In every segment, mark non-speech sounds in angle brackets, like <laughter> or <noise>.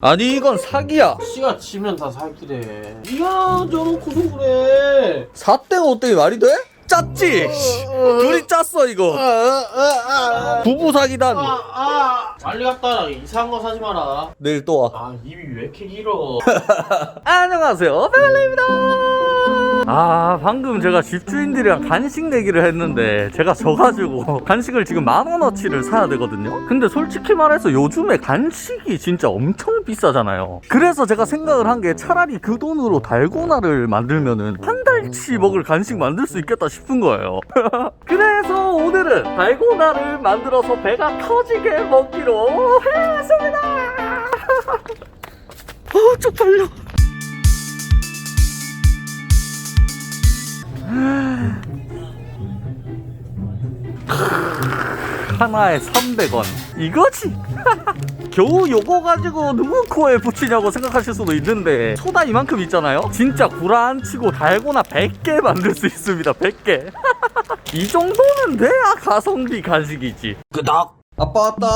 아니 이건 사기야 씨가 치면 다 사기래. 이야 저놓고서 그래. 사땡 오땡이 말이 돼? 짰지? 씨. 둘이 짰어 이거 부부 사기단 아, 아. 빨리 갔다 와. 이상한 거 사지 마라. 내일 또와 아 입이 왜 이렇게 길어? <laughs> 안녕하세요 베를리입니다 아 방금 제가 집주인들이랑 간식 내기를 했는데 제가 져가지고 <laughs> 간식을 지금 만 원어치를 사야 되거든요? 근데 솔직히 말해서 요즘에 간식이 진짜 엄청 비싸잖아요. 그래서 제가 생각을 한 게 차라리 그 돈으로 달고나를 만들면은 한 달치 먹을 간식 만들 수 있겠다 싶은 거예요. <laughs> 그래서 오늘은 달고나를 만들어서 배가 터지게 먹기로 <laughs> 했습니다. 어 쪽팔려 하나에 300원. 이거지? <laughs> 겨우 요거 가지고 누구 코에 붙이냐고 생각하실 수도 있는데 소다 이만큼 있잖아요? 진짜 구라안 치고 달고나 100개 만들 수 있습니다 100개. <laughs> 이 정도는 돼야 가성비 간식이지. 끄덕 아빠 왔다.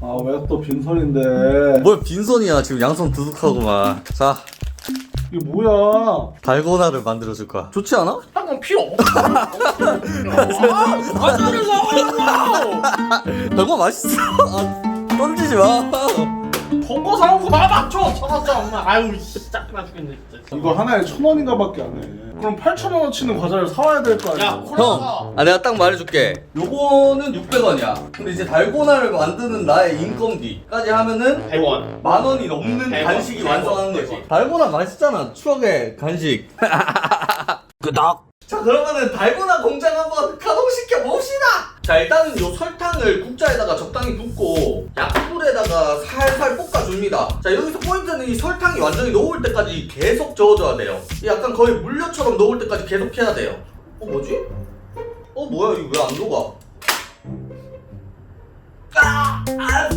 아 왜 또 빈손인데? 뭘 빈손이야. 지금 양손 두둑하고만. 자 이게 뭐야 달고나를 만들어줄 거야 좋지 않아? 한건 필요 없어. 아. 달고나 맛있어 아, 던지지 마 본거 사오고 마맞춰 쳐놨자 엄마. 아유 씨 짜증나 죽겠네 진짜. 이거 하나에 천 원인가 밖에 안 해 그럼 8천 원어치는 과자를 사와야 될거 아니야 야 콜라 사. 형, 아 내가 딱 말해줄게. 요거는 600원이야. 근데 이제 달고나를 만드는 나의 인건비까지 하면은 100원. 만 원이 넘는 대박, 간식이 대박, 완성하는 거지. 대박. 달고나 맛있잖아. 추억의 간식. <laughs> 끄덕. 자 그러면은 달고나 공장 한번 가동시켜 봅시다. 자 일단은 요 설탕을 국자에다가 적당히 붓고 약불에다가 살살 볶아줍니다. 자 여기서 포인트는 이 설탕이 완전히 녹을 때까지 계속 저어줘야 돼요. 약간 거의 물엿처럼 녹을 때까지 계속 해야 돼요. 어 뭐지? 어 뭐야 이거 왜 안 녹아? 아, 아,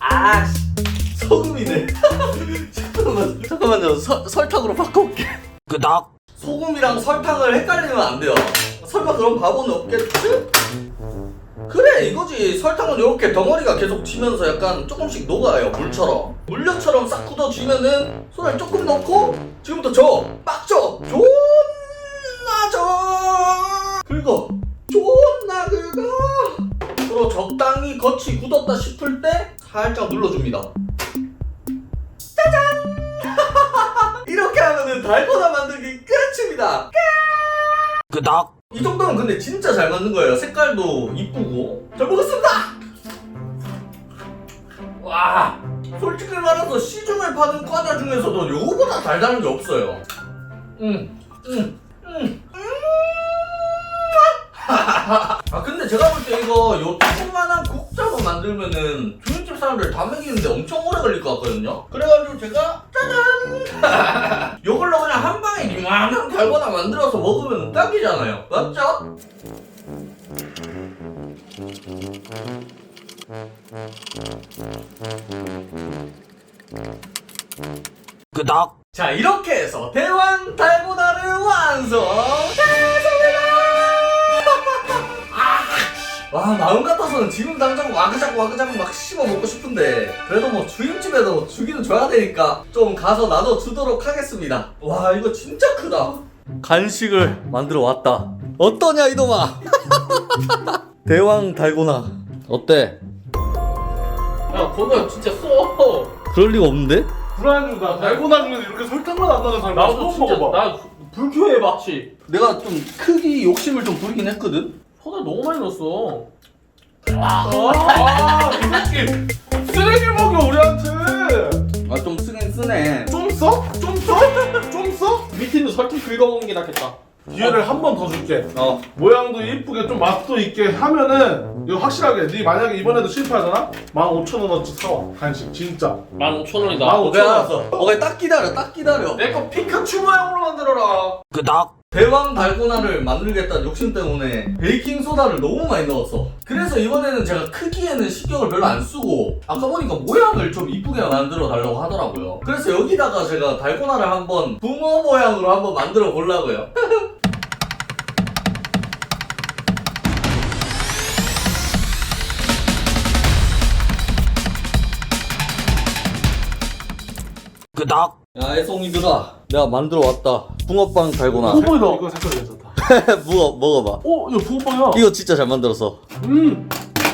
아 씨. 소금이네. <laughs> 잠깐만, 잠깐만요. 서, 설탕으로 바꿔올게. 끄덕. 소금이랑 설탕을 헷갈리면 안 돼요. 설마 그런 바보는 없겠지? 그래 이거지. 설탕은 이렇게 덩어리가 계속 지면서 약간 조금씩 녹아요 물처럼. 물엿처럼 싹 굳어지면은 손을 조금 넣고 지금부터 저 빡쳐! 존나 저 긁어! 존나 긁어! 그리고 적당히 겉이 굳었다 싶을 때 살짝 눌러줍니다. 짜잔! <laughs> 이렇게 하면은 달고나 만들기 끝입니다. 끄덕 이 정도면 근데 진짜 잘 만든 거예요. 색깔도 이쁘고. 잘 먹었습니다! 와 솔직히 말해서 시중에 파는 과자 중에서도 요거보다 달달한 게 없어요. 음, 음, 음, 음. <laughs> 아 근데 제가 볼 때 이거 요 조그만한 국자로 만들면은 중국집 사람들 다 먹이는데 엄청 오래 걸릴 것 같거든요? 그래가지고 제가 짜잔 <laughs> 요걸로 그냥 한 방에 이만한 달고나 만들어서 먹으면 딱이잖아요. 맞죠? 끄덕 자 이렇게 해서 대왕 달고나를 완성 와 마음 같아서는 지금 당장 와그작 와그작 막 씹어 먹고 싶은데. 그래도 뭐 주임집에도 주기는 줘야 되니까 좀 가서 나눠 주도록 하겠습니다. 와 이거 진짜 크다. 간식을 만들어 왔다. 어떠냐 이놈아. <laughs> 대왕 달고나. 어때? 야 건우야 진짜 써. 그럴 리가 없는데? 불안주다 달고나 중에서 이렇게 설탕만 안 나는 사람 나도 처음 진짜. 먹어봐. 나 불교해 맛이. 내가 좀 크기 욕심을 좀 부리긴 했거든 소다 너무 많이 넣었어. 아이 새끼 쓰레기 먹여 우리한테 아 좀 쓰긴 쓰네 좀 써? 좀 써? 좀 써? 밑에 있는 설탕 긁어먹는 게 낫겠다. 기회를 한 번 더 줄게 어 모양도 이쁘게 좀 맛도 있게 하면은 이거 확실하게 네 만약에 이번에도 실패하잖아? 15,000원어치 사와 간식 진짜 15,000원이다. 만 오케이 알았어 오케이 딱 기다려 딱 기다려 내 거 피카츄 모양으로 만들어라. 끄덕 대왕 달고나를 만들겠다는 욕심 때문에 베이킹 소다를 너무 많이 넣었어. 그래서 이번에는 제가 크기에는 신경을 별로 안 쓰고 아까 보니까 모양을 좀 이쁘게 만들어 달라고 하더라고요. 그래서 여기다가 제가 달고나를 한번 붕어 모양으로 한번 만들어 보려고요. 끄덕 야 애송이들아 내가 만들어 왔다 붕어빵 달고나 붕어빵이다. 이거 색깔 괜찮다. <laughs> 먹어, 먹어봐 어, 이거 붕어빵이야. 이거 진짜 잘 만들었어 음,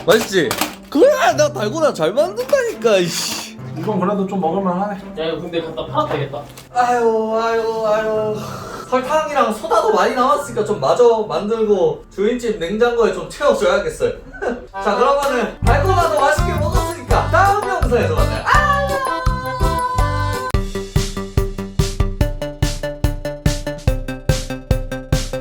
맛있지? 그래 나 달고나 잘 만든다니까 이씨 이건 그래도 좀 먹을만하네. 야 이거 근데 갖다 팔아도 되겠다 아유 아유 아유 설탕이랑 소다도 많이 남았으니까 좀 마저 만들고 주인집 냉장고에 좀 채워줘야겠어요 <laughs> 자 그러면은 달고나도